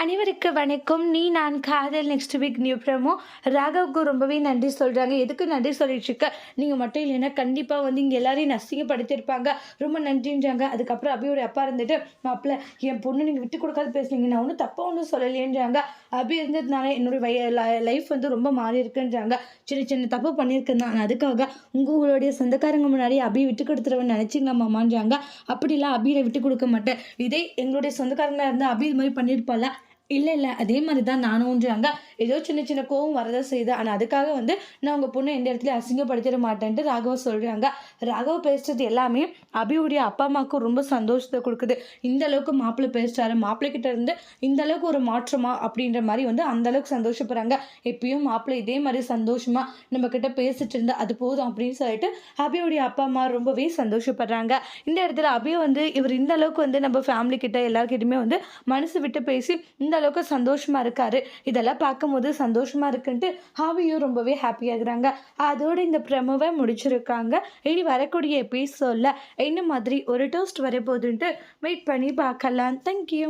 அனைவருக்கு வணக்கம். நீ நான் காதல் நெக்ஸ்ட் வீக் நியூ ப்ரமோ ராகவுக்கு ரொம்பவே நன்றி சொல்கிறாங்க எதுக்கு நன்றி சொல்லிட்டு இருக்க? நீங்கள் மட்டும் இல்லைன்னா கண்டிப்பாக வந்து இங்கே எல்லாரையும் நசிங்கப்படுத்தியிருப்பாங்க. ரொம்ப நன்றின்றாங்க. அதுக்கப்புறம் அபியோட அப்பா இருந்துட்டு மாப்பிள்ள என் பொண்ணு நீங்கள் விட்டு கொடுக்காது பேசுனீங்க நான் ஒன்றும் தப்பாக ஒன்றும் சொல்லலையேன்றாங்க. அபி இருந்ததுனால என்னுடைய வய லைஃப் வந்து ரொம்ப மாறி இருக்குன்றாங்க. சின்ன சின்ன தப்பு பண்ணியிருக்கேன் நான். அதுக்காக உங்களுடைய சொந்தக்காரங்க முன்னாடி அபி விட்டு கொடுத்துருவேன் நினச்சிங்களா மாமான்றாங்க. அப்படிலாம் அபியை விட்டு கொடுக்க மாட்டேன். இதே எங்களுடைய சொந்தக்காரங்களாக இருந்தால் அபி இது மாதிரி பண்ணியிருப்பால இல்லை இல்லை. அதே மாதிரி தான் நானும்ன்றாங்க ஏதோ சின்ன சின்ன கோவம் வரதான் செய்யுது. ஆனால் அதுக்காக வந்து நான் உங்கள் பொண்ணை எந்த இடத்துல அசிங்கப்படுத்திட மாட்டேன்ட்டு ராகவ சொல்கிறாங்க ராகவ பேசுறது எல்லாமே அபியுடைய அப்பா அம்மாவுக்கு ரொம்ப சந்தோஷத்தை கொடுக்குது. இந்த அளவுக்கு மாப்பிள்ளை பேசுகிறாரு மாப்பிள்ளைகிட்ட இருந்து இந்த அளவுக்கு ஒரு மாற்றமா அப்படின்ற மாதிரி வந்து அந்த அளவுக்கு சந்தோஷப்படுறாங்க. எப்பயும் மாப்பிள்ளை இதே மாதிரி சந்தோஷமா நம்ம கிட்ட பேசிட்டு இருந்தா அது போதும் அப்படின்னு சொல்லிட்டு அபியுடைய அப்பா அம்மா ரொம்பவே சந்தோஷப்படுறாங்க. இந்த இடத்துல அபி வந்து இவர் இந்த அளவுக்கு வந்து நம்ம ஃபேமிலி கிட்ட எல்லாருக்கிட்டையுமே வந்து மனசு விட்டு பேசி இந்த அளவுக்கு சந்தோஷமா இருக்காரு. இதெல்லாம் பார்க்கும்போது சந்தோஷமா இருக்குன்ட்டு ஹாவியும் ரொம்பவே ஹாப்பியாகிறாங்க அதோட இந்த பிரமுவை முடிச்சிருக்காங்க. இனி வரக்கூடிய எபிசோடில் என்ன மாதிரி ஒரு டோஸ்ட் வரப்போகுதுன்ட்டு வெயிட் பண்ணி பார்க்கலாம். தேங்க்யூ